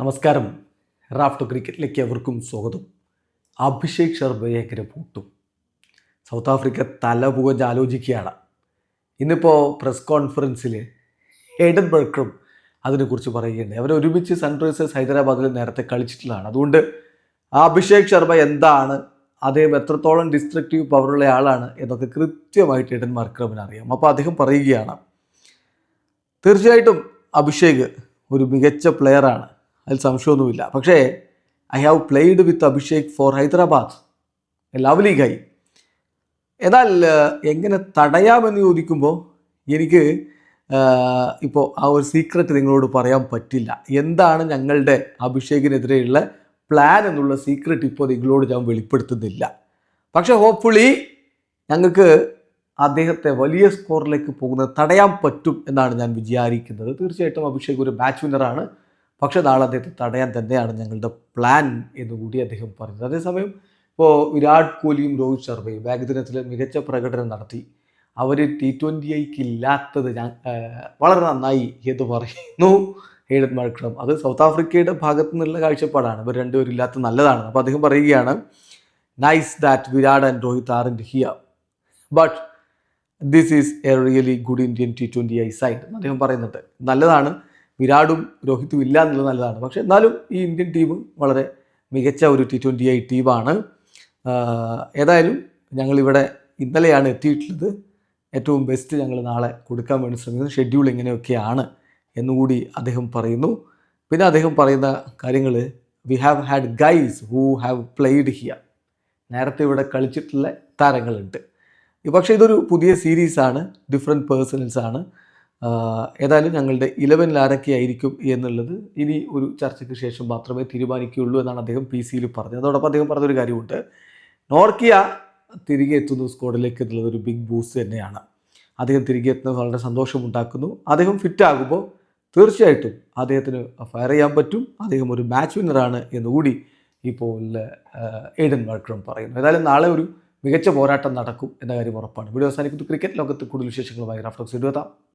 നമസ്കാരം. റാഫ്റ്റ് ക്രിക്കറ്റിലേക്ക് എവർക്കും സ്വാഗതം. അഭിഷേക് ശർമ്മയെ എങ്ങനെ പൂട്ടും. സൗത്ത് ആഫ്രിക്ക തല പുകഞ്ഞ് ആലോചിക്കുകയാണ്. ഇന്നിപ്പോൾ പ്രസ് കോൺഫറൻസിൽ എഡൻ ബർക്കറും അതിനെക്കുറിച്ച് പറയുകയുണ്ട് അവർ ഒരുമിച്ച് സൺറൈസേഴ്സ് ഹൈദരാബാദിൽ നേരത്തെ കളിച്ചിട്ടുള്ളതാണ്. അതുകൊണ്ട് ആ അഭിഷേക് ശർമ്മ എന്താണ് അദ്ദേഹം എത്രത്തോളം ഡിസ്ട്രക്റ്റീവ് പവറുള്ള ആളാണ് എന്നൊക്കെ കൃത്യമായിട്ട് എഡൻ മർക്രമിന് അറിയാം. അപ്പോൾ അദ്ദേഹം പറയുകയാണ് തീർച്ചയായിട്ടും അഭിഷേക് ഒരു മികച്ച പ്ലെയറാണ് അതിൽ സംശയമൊന്നുമില്ല. പക്ഷേ I have played with Abhishek for Hyderabad a lovely guy എന്നാൽ എങ്ങനെ തടയാമെന്ന് ചോദിക്കുമ്പോൾ എനിക്ക് ഇപ്പോൾ ആ ഒരു സീക്രട്ട് നിങ്ങളോട് പറയാൻ പറ്റില്ല. എന്താണ് ഞങ്ങളുടെ അഭിഷേകിനെതിരെയുള്ള പ്ലാൻ എന്നുള്ള സീക്രട്ട് ഇപ്പോൾ നിങ്ങളോട് ഞാൻ വെളിപ്പെടുത്തുന്നില്ല. പക്ഷേ ഹോപ്പ്ഫുള്ളി ഞങ്ങൾക്ക് അദ്ദേഹത്തെ വലിയ സ്കോറിലേക്ക് പോകുന്നത് തടയാൻ പറ്റും എന്നാണ് ഞാൻ വിചാരിക്കുന്നത്. തീർച്ചയായിട്ടും അഭിഷേക് ഒരു മാച്ച് വിന്നറാണ് പക്ഷേ നാളെ അദ്ദേഹത്തെ തടയാൻ തന്നെയാണ് ഞങ്ങളുടെ പ്ലാൻ എന്നുകൂടി അദ്ദേഹം പറഞ്ഞത്. അതേസമയം ഇപ്പോൾ വിരാട് കോഹ്ലിയും രോഹിത് ശർമ്മയും ഏകദിനത്തിൽ മികച്ച പ്രകടനം നടത്തി. അവർ ടി ട്വന്റി ഐക്ക് ഇല്ലാത്തത് ഞാൻ വളരെ നന്നായി എന്ന് പറയുന്നു ഹെയ്ഡൻ മഴക്കം അത് സൗത്ത് ആഫ്രിക്കയുടെ ഭാഗത്തു നിന്നുള്ള കാഴ്ചപ്പാടാണ്. ഇവർ രണ്ടുപേരും ഇല്ലാത്ത നല്ലതാണ്. അപ്പോൾ അദ്ദേഹം പറയുകയാണ് nice that Virat and Rohit are in here but this is a really good Indian T twenty I side അദ്ദേഹം പറയുന്നുണ്ട് നല്ലതാണ് വിരാടും രോഹിത്തും ഇല്ല എന്നുള്ളത് നല്ലതാണ്. പക്ഷേ എന്നാലും ഈ ഇന്ത്യൻ ടീം വളരെ മികച്ച ഒരു ടി ട്വന്റി ഐ ടീമാണ്. ഏതായാലും ഞങ്ങളിവിടെ ഇന്നലെയാണ് എത്തിയിട്ടുള്ളത്. ഏറ്റവും ബെസ്റ്റ് ഞങ്ങൾ നാളെ കൊടുക്കാൻ വേണ്ടി ശ്രമിക്കുന്നത് ഷെഡ്യൂൾ ഇങ്ങനെയൊക്കെയാണ് എന്നുകൂടി അദ്ദേഹം പറയുന്നു. പിന്നെ അദ്ദേഹം പറയുന്ന കാര്യങ്ങൾ we have had guys who have played here നേരത്തെ ഇവിടെ കളിച്ചിട്ടുള്ള താരങ്ങളുണ്ട്. പക്ഷേ ഇതൊരു പുതിയ സീരീസാണ് ഡിഫറെന്റ് പേഴ്സണൽസാണ് ഏതായാലും ഞങ്ങളുടെ ഇലവനിൽ ആരൊക്കെ ആയിരിക്കും എന്നുള്ളത് ഇനി ഒരു ചർച്ചയ്ക്ക് ശേഷം മാത്രമേ തീരുമാനിക്കുകയുള്ളൂ എന്നാണ് അദ്ദേഹം പി സിയിൽ പറഞ്ഞത്. അതോടൊപ്പം അദ്ദേഹം പറഞ്ഞൊരു കാര്യമുണ്ട്. നോർക്കിയ തിരികെ എത്തുന്നു സ്കോഡിലേക്ക് എന്നുള്ളത് ഒരു ബിഗ് ബൂസ്റ്റ് തന്നെയാണ്. അദ്ദേഹം തിരികെ എത്തുന്നത് വളരെ സന്തോഷമുണ്ടാക്കുന്നു. അദ്ദേഹം ഫിറ്റ് ആകുമ്പോൾ തീർച്ചയായിട്ടും അദ്ദേഹത്തിന് ഫയർ ചെയ്യാൻ പറ്റും. അദ്ദേഹം ഒരു മാച്ച് വിന്നറാണ് എന്നുകൂടി ഇപ്പോൾ എയ്ഡൻ മൾക്രം പറയുന്നു. ഏതായാലും നാളെ ഒരു മികച്ച പോരാട്ടം നടക്കും എന്ന കാര്യം ഉറപ്പാണ്. വീഡിയോ അവസാനിക്കുന്നു. ക്രിക്കറ്റ് ലോകത്ത് കൂടുതൽ വിശേഷങ്ങളുമായി റഫ്ലക്സ് എഴുതാം